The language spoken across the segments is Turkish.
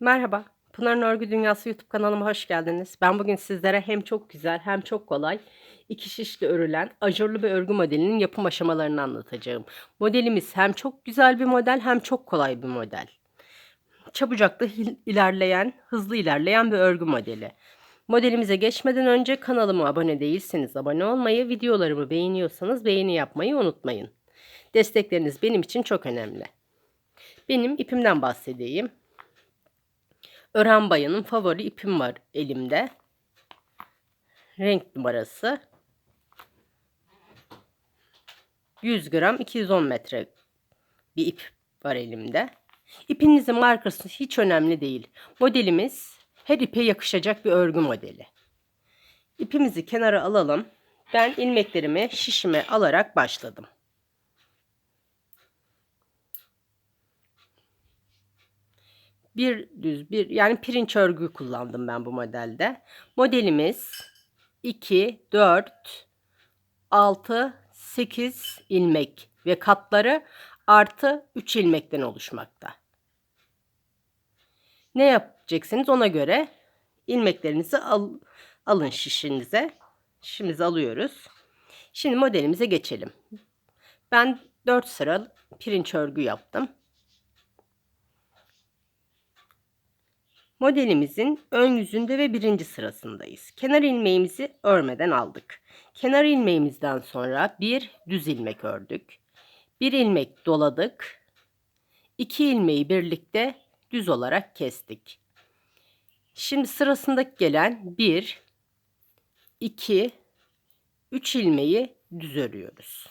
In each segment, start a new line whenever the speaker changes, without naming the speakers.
Merhaba, Pınar'ın Örgü Dünyası YouTube kanalıma hoş geldiniz. Ben bugün sizlere hem çok güzel hem çok kolay iki şişli örülen ajurlu bir örgü modelinin yapım aşamalarını anlatacağım. Modelimiz hem çok güzel bir model hem çok kolay bir model. Çabucak da ilerleyen, hızlı ilerleyen bir örgü modeli. Modelimize geçmeden önce kanalıma abone değilseniz abone olmayı, videolarımı beğeniyorsanız beğeni yapmayı unutmayın. Destekleriniz benim için çok önemli. Benim ipimden bahsedeyim. Ören Bayan'ın favori ipim var elimde. Renk numarası 100 gram 210 metre bir ip var elimde. İpinizin markası hiç önemli değil. Modelimiz her ipe yakışacak bir örgü modeli. İpimizi kenara alalım. Ben ilmeklerimi şişime alarak başladım. Bir düz bir yani pirinç örgü kullandım ben bu modelde. Modelimiz 2, 4, 6, 8 ilmek ve katları artı 3 ilmekten oluşmakta. Ne yapacaksınız ona göre ilmeklerinizi al, alın şişinize. Şişimizi alıyoruz. Şimdi modelimize geçelim. Ben 4 sıra pirinç örgü yaptım. Modelimizin ön yüzünde ve birinci sırasındayız. Kenar ilmeğimizi örmeden aldık. Kenar ilmeğimizden sonra bir düz ilmek ördük. Bir ilmek doladık. İki ilmeği birlikte düz olarak kestik. Şimdi sırasındaki gelen bir, iki, üç ilmeği düz örüyoruz.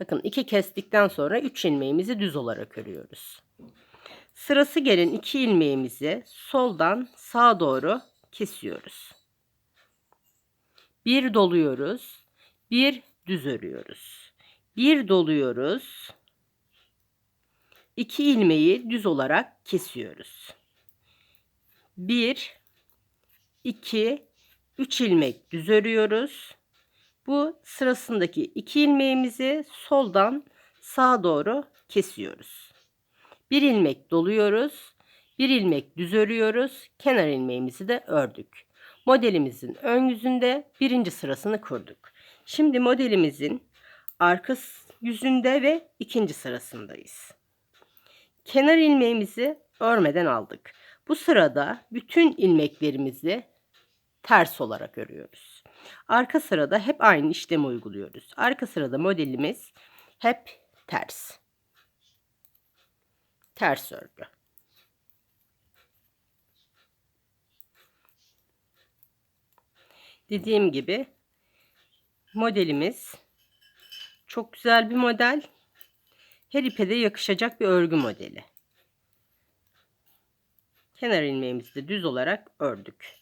Bakın iki kestikten sonra üç ilmeğimizi düz olarak örüyoruz. Sırası gelen iki ilmeğimizi soldan sağa doğru kesiyoruz. Bir doluyoruz. Bir düz örüyoruz. Bir doluyoruz. İki ilmeği düz olarak kesiyoruz. Bir, iki, üç ilmek düz örüyoruz. Bu sırasındaki iki ilmeğimizi soldan sağa doğru kesiyoruz. Bir ilmek doluyoruz. Bir ilmek düz örüyoruz. Kenar ilmeğimizi de ördük. Modelimizin ön yüzünde birinci sırasını kurduk. Şimdi modelimizin arka yüzünde ve ikinci sırasındayız. Kenar ilmeğimizi örmeden aldık. Bu sırada bütün ilmeklerimizi ters olarak örüyoruz. Arka sırada hep aynı işlemi uyguluyoruz. Arka sırada modelimiz hep ters ters örgü. Dediğim gibi modelimiz çok güzel bir model. Her ipe de yakışacak bir örgü modeli. Kenar ilmeğimizi de düz olarak ördük.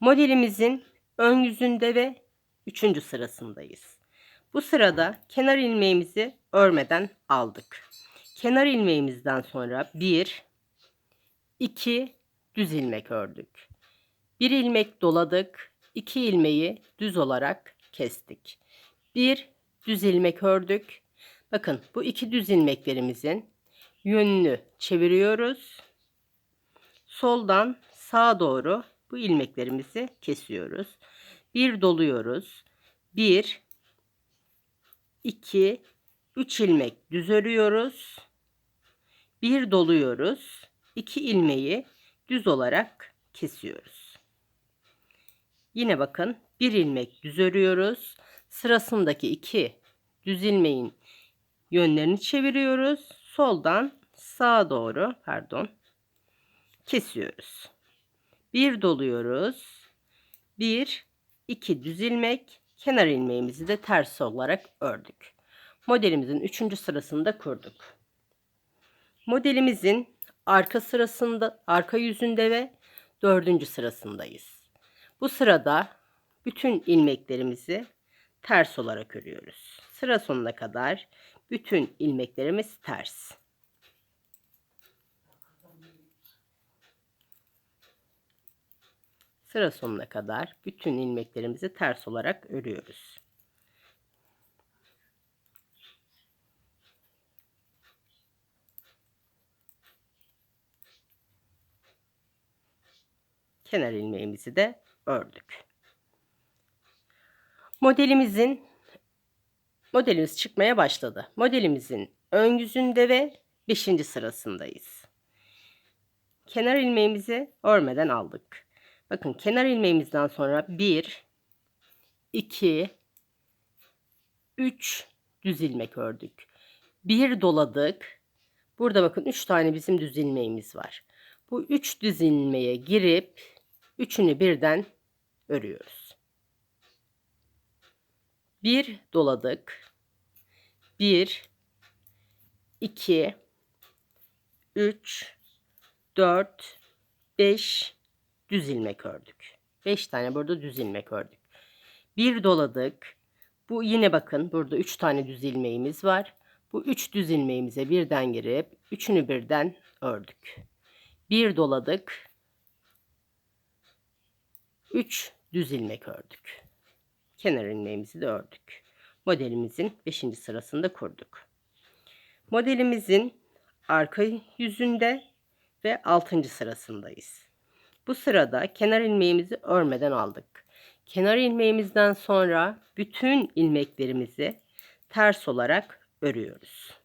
Modelimizin ön yüzünde ve üçüncü sırasındayız. Bu sırada kenar ilmeğimizi örmeden aldık kenar ilmeğimizden sonra 1 2 düz ilmek ördük. Bir ilmek doladık. 2 ilmeği düz olarak kestik. Bir düz ilmek ördük. Bakın bu iki düz ilmeklerimizin yönünü çeviriyoruz. Soldan sağa doğru bu ilmeklerimizi kesiyoruz. Bir doluyoruz. 1 2 3 ilmek düz örüyoruz bir doluyoruz. 2 ilmeği düz olarak kesiyoruz. Yine bakın bir ilmek düz örüyoruz. Sırasındaki iki düz ilmeğin yönlerini çeviriyoruz. Soldan sağa doğru pardon kesiyoruz. Bir doluyoruz. Bir, iki düz ilmek, kenar ilmeğimizi de ters olarak ördük. Modelimizin üçüncü sırasını da kurduk. Modelimizin arka sırasında, arka yüzünde ve dördüncü sırasındayız. Bu sırada bütün ilmeklerimizi ters olarak örüyoruz. Sıra sonuna kadar bütün ilmeklerimiz ters. Sıra sonuna kadar bütün ilmeklerimizi ters olarak örüyoruz. Kenar ilmeğimizi de ördük. Modelimizin modelimiz çıkmaya başladı. Modelimizin ön yüzünde ve 5. sırasındayız. Kenar ilmeğimizi örmeden aldık. Bakın kenar ilmeğimizden sonra 1 2 3 düz ilmek ördük. Bir doladık. Burada bakın 3 tane bizim düz ilmeğimiz var. Bu 3 düz ilmeğe girip üçünü birden örüyoruz. Bir doladık. 1 2 3 4 5 düz ilmek ördük. 5 tane burada düz ilmek ördük. Bir doladık. Bu yine bakın burada 3 tane düz ilmeğimiz var. Bu 3 düz ilmeğimize birden girip üçünü birden ördük. Bir doladık. 3 düz ilmek ördük. Kenar ilmeğimizi de ördük. Modelimizin 5. sırasında kurduk. Modelimizin arka yüzünde ve 6. sırasındayız. Bu sırada kenar ilmeğimizi örmeden aldık. Kenar ilmeğimizden sonra bütün ilmeklerimizi ters olarak örüyoruz.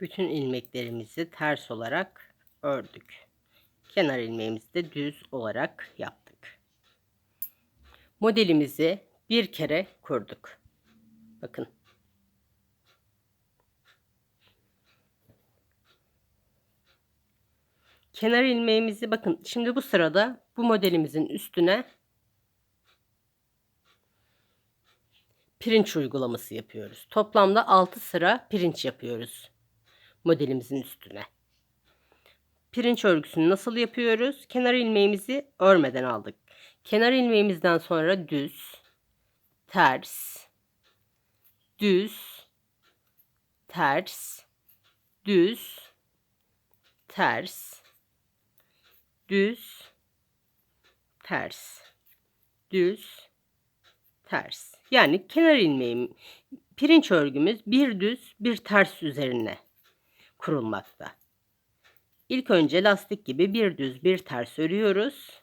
Bütün ilmeklerimizi ters olarak ördük. Kenar ilmeğimizi de düz olarak yaptık. Modelimizi bir kere kurduk. Bakın. Kenar ilmeğimizi bakın şimdi bu sırada bu modelimizin üstüne pirinç uygulaması yapıyoruz. Toplamda 6 sıra pirinç yapıyoruz modelimizin üstüne. Pirinç örgüsünü nasıl yapıyoruz? Kenar ilmeğimizi örmeden aldık. Kenar ilmeğimizden sonra düz, ters, düz, ters, düz, ters, düz, ters, düz, ters. Yani kenar ilmeğim, pirinç örgümüz bir düz bir ters üzerine kurulmakta. İlk önce lastik gibi bir düz bir ters örüyoruz.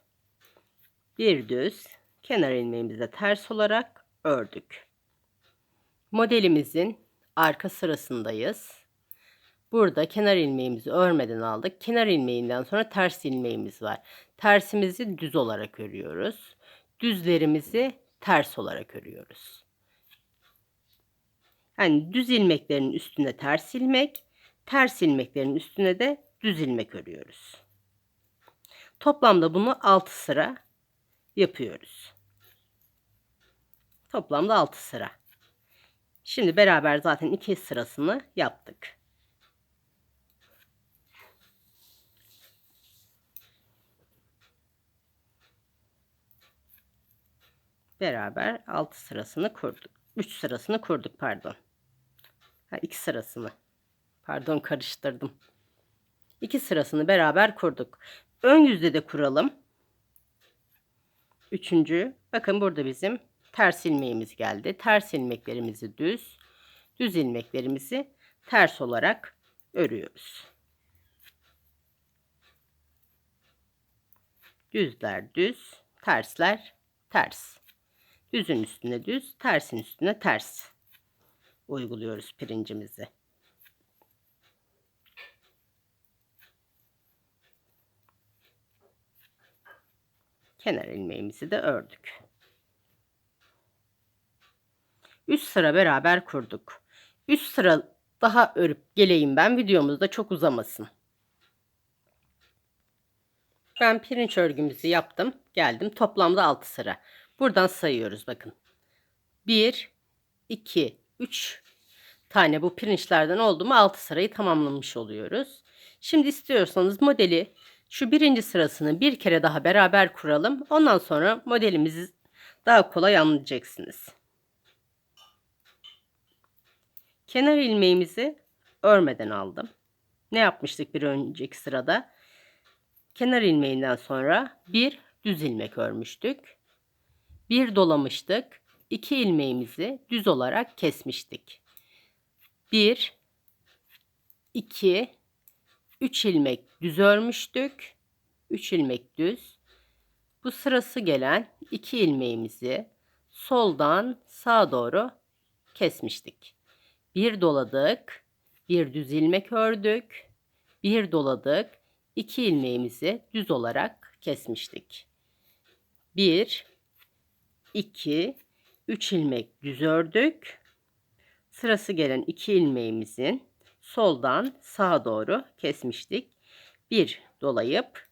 Bir düz kenar ilmeğimize ters olarak ördük. Modelimizin arka sırasındayız. Burada kenar ilmeğimizi örmeden aldık. Kenar ilmeğinden sonra ters ilmeğimiz var. Tersimizi düz olarak örüyoruz. Düzlerimizi ters olarak örüyoruz. Yani düz ilmeklerin üstüne ters ilmek, ters ilmeklerin üstüne de düz ilmek örüyoruz. Toplamda bunu 6 sıra yapıyoruz. Toplamda 6 sıra. Şimdi beraber zaten 2 sırasını yaptık. Beraber 6 sırasını kurduk. 3 sırasını kurduk pardon. Ha 2 sırasını. Pardon karıştırdım. İki sırasını beraber kurduk. Ön yüzde de kuralım. Üçüncü. Bakın burada bizim ters ilmeğimiz geldi. Ters ilmeklerimizi düz, düz ilmeklerimizi ters olarak örüyoruz. Düzler düz, tersler ters. Düzün üstüne düz, tersin üstüne ters uyguluyoruz pirincimizi. Kenar ilmeğimizi de ördük. Üst sıra beraber kurduk. Üst sıra daha örüp geleyim ben videomuzda çok uzamasın. Ben pirinç örgümüzü yaptım. Geldim. Toplamda 6 sıra. Buradan sayıyoruz bakın. 1 2 3 tane bu pirinçlerden oldu mu 6 sırayı tamamlamış oluyoruz. Şimdi istiyorsanız modeli şu birinci sırasını bir kere daha beraber kuralım. Ondan sonra modelimizi daha kolay anlayacaksınız. Kenar ilmeğimizi örmeden aldım. Ne yapmıştık bir önceki sırada? kenar ilmeğinden sonra bir düz ilmek örmüştük. Bir dolamıştık. İki ilmeğimizi düz olarak kesmiştik. Bir, iki, üç ilmek düz örmüştük. Üç ilmek düz. Bu sırası gelen iki ilmeğimizi soldan sağa doğru kesmiştik. Bir doladık, bir düz ilmek ördük, bir doladık, iki ilmeğimizi düz olarak kesmiştik. Bir, iki, üç ilmek düz ördük. Sırası gelen iki ilmeğimizin soldan sağa doğru kesmiştik. Bir dolayıp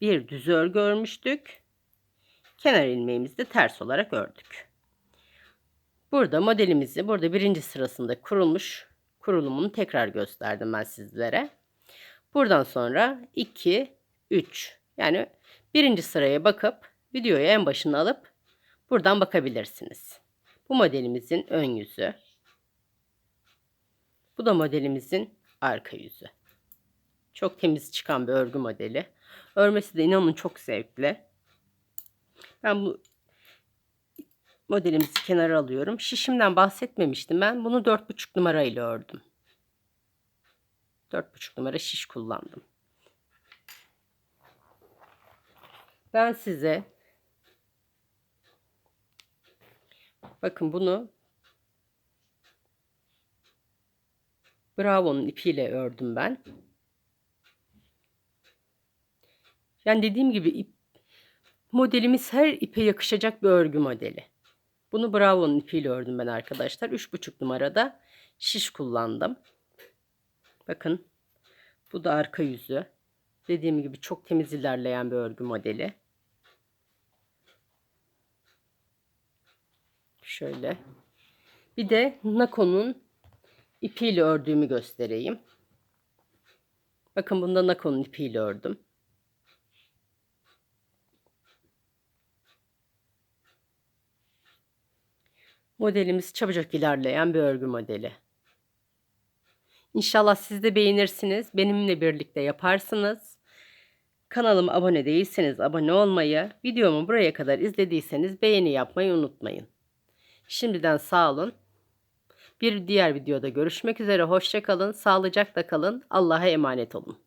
bir düz örgü örmüştük. Kenar ilmeğimizi de ters olarak ördük. Burada modelimizi burada birinci sırasında kurulmuş kurulumunu tekrar gösterdim ben sizlere. Buradan sonra 2, 3 yani birinci sıraya bakıp videoyu en başına alıp buradan bakabilirsiniz. Bu modelimizin ön yüzü. Bu da modelimizin arka yüzü. Çok temiz çıkan bir örgü modeli. Örmesi de inanın çok zevkli. Ben bu modelimizi kenara alıyorum. Şişimden bahsetmemiştim ben. Bunu 4,5 numara ile ördüm. 4,5 numara şiş kullandım. Ben size bakın bunu Bravo'nun ipiyle ördüm ben. Yani dediğim gibi ip, modelimiz her ipe yakışacak bir örgü modeli. Bunu Bravo'nun ipiyle ördüm ben arkadaşlar. 3,5 numarada şiş kullandım. Bakın bu da arka yüzü. Dediğim gibi çok temiz ilerleyen bir örgü modeli. Şöyle. Bir de Nako'nun ipiyle ördüğümü göstereyim. Bakın bunda Nako'nun ipiyle ördüm. Modelimiz çabucak ilerleyen bir örgü modeli. İnşallah siz de beğenirsiniz. Benimle birlikte yaparsınız. Kanalıma abone değilseniz abone olmayı, videomu buraya kadar izlediyseniz beğeni yapmayı unutmayın. Şimdiden sağ olun. Bir diğer videoda görüşmek üzere. Hoşçakalın. Sağlıcakla kalın. Allah'a emanet olun.